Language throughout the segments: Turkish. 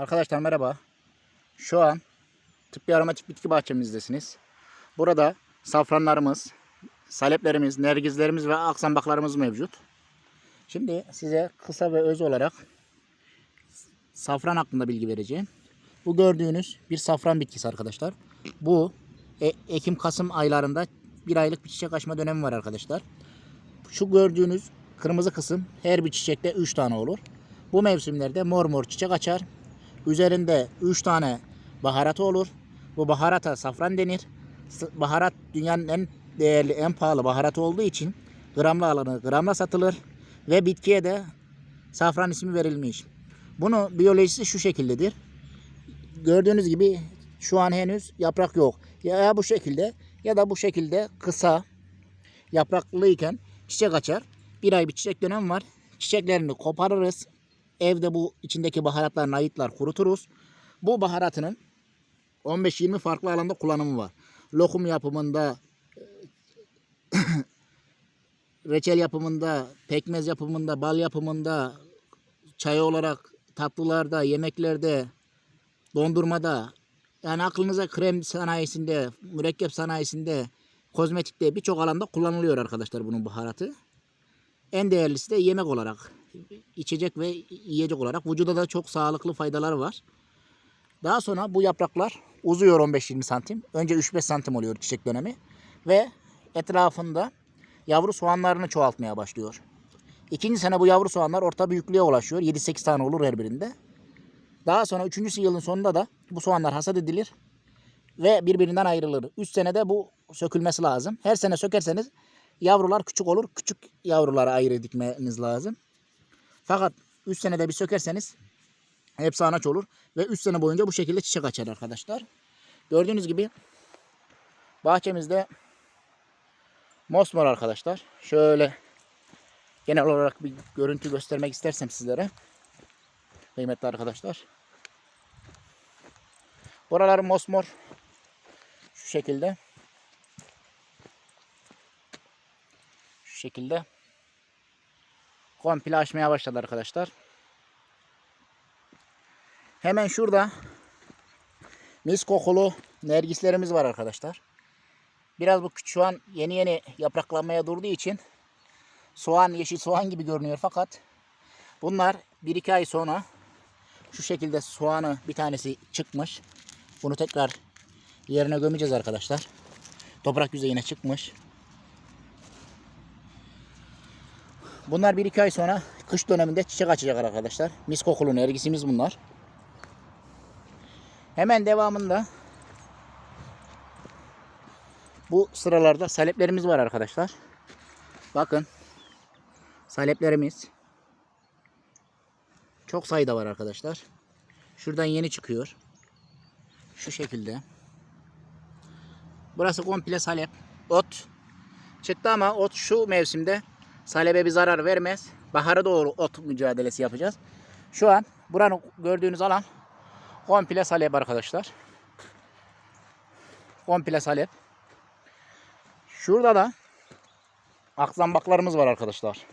Arkadaşlar merhaba. Şu an tıbbi aromatik bitki bahçemizdesiniz. Burada safranlarımız, saleplerimiz, nergizlerimiz ve aksambaklarımız mevcut. Şimdi size kısa ve öz olarak safran hakkında bilgi vereceğim. Bu gördüğünüz bir safran bitkisi arkadaşlar. Bu e- Ekim-Kasım aylarında bir aylık bir çiçek açma dönemi var arkadaşlar. Şu gördüğünüz kırmızı kısım her bir çiçekte 3 tane olur. Bu mevsimlerde mor mor çiçek açar. Üzerinde 3 tane baharatı olur. Bu baharata safran denir. Baharat dünyanın en değerli, en pahalı baharatı olduğu için gramla alınır, gramla satılır. Ve bitkiye de safran ismi verilmiş. Bunu biyolojisi şu şekildedir. Gördüğünüz gibi şu an henüz yaprak yok. Ya bu şekilde ya da bu şekilde kısa yapraklıyken çiçek açar. Bir ay bir çiçek dönemi var. Çiçeklerini koparırız. Evde bu içindeki baharatlar, nayitlar kuruturuz. Bu baharatının 15-20 farklı alanda kullanımı var. Lokum yapımında, reçel yapımında, pekmez yapımında, bal yapımında, çay olarak tatlılarda, yemeklerde, dondurmada, yani aklınıza krem sanayisinde, mürekkep sanayisinde, kozmetikte birçok alanda kullanılıyor arkadaşlar bunun baharatı. En değerlisi de yemek olarak, içecek ve yiyecek olarak. Vücuda da çok sağlıklı faydaları var. Daha sonra bu yapraklar uzuyor 15-20 santim. Önce 3-5 santim oluyor çiçek dönemi. Ve etrafında yavru soğanlarını çoğaltmaya başlıyor. İkinci sene bu yavru soğanlar orta büyüklüğe ulaşıyor. 7-8 tane olur her birinde. Daha sonra 3. yılın sonunda da bu soğanlar hasat edilir ve birbirinden ayrılır. 3 senede bu sökülmesi lazım. Her sene sökerseniz yavrular küçük olur. Küçük yavruları ayrı dikmeniz lazım. Fakat 3 senede bir sökerseniz hepsi anaç olur. Ve 3 sene boyunca bu şekilde çiçek açar arkadaşlar. Gördüğünüz gibi bahçemizde mosmor arkadaşlar. Şöyle genel olarak bir görüntü göstermek istersem sizlere. Kıymetli arkadaşlar. Buraları mosmor şu şekilde. Şu şekilde. Komple açmaya başladı arkadaşlar. Hemen şurada mis kokulu nergislerimiz var arkadaşlar. Biraz bu şu an yeni yeni yapraklanmaya durduğu için soğan, yeşil soğan gibi görünüyor fakat bunlar 1-2 ay sonra şu şekilde soğanı bir tanesi çıkmış. Bunu tekrar yerine gömeceğiz arkadaşlar. Toprak yüzeyine çıkmış. Bunlar 1-2 ay sonra kış döneminde çiçek açacak arkadaşlar. Mis kokulu nergisimiz bunlar. Hemen devamında bu sıralarda saleplerimiz var arkadaşlar. Bakın saleplerimiz çok sayıda var arkadaşlar. Şuradan yeni çıkıyor. Şu şekilde. Burası komple salep. Ot çıktı ama ot şu mevsimde salebe bir zarar vermez. Bahara doğru ot mücadelesi yapacağız. Şu an buranın gördüğünüz alan komple salep arkadaşlar. Komple salep. Şurada da akzambaklarımız var arkadaşlar.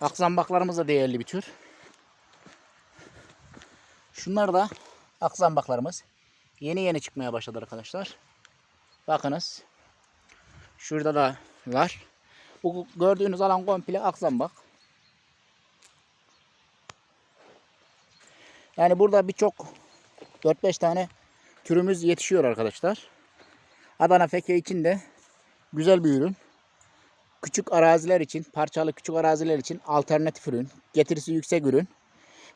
Akzambaklarımız da değerli bir tür. Şunlar da akzambaklarımız. Yeni yeni çıkmaya başladı arkadaşlar. Bakınız. Şurada da var. Bu gördüğünüz alan komple akzambak. Yani burada birçok 4-5 tane türümüz yetişiyor arkadaşlar. Adana feke için de güzel bir ürün. Küçük araziler için, parçalı küçük araziler için alternatif ürün. Getirisi yüksek ürün.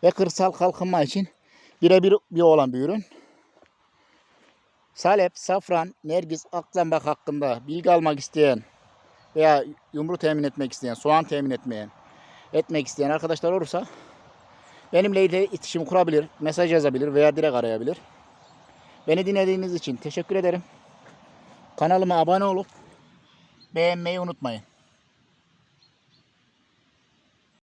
Ve kırsal kalkınma için birebir bir olan bir ürün. Salep, safran, nergis, akzambak hakkında bilgi almak isteyen veya yumru temin etmek isteyen, soğan temin etmeyen, etmek isteyen arkadaşlar olursa benimle iletişim kurabilir, mesaj yazabilir veya direkt arayabilir. Beni dinlediğiniz için teşekkür ederim. Kanalıma abone olup beğenmeyi unutmayın.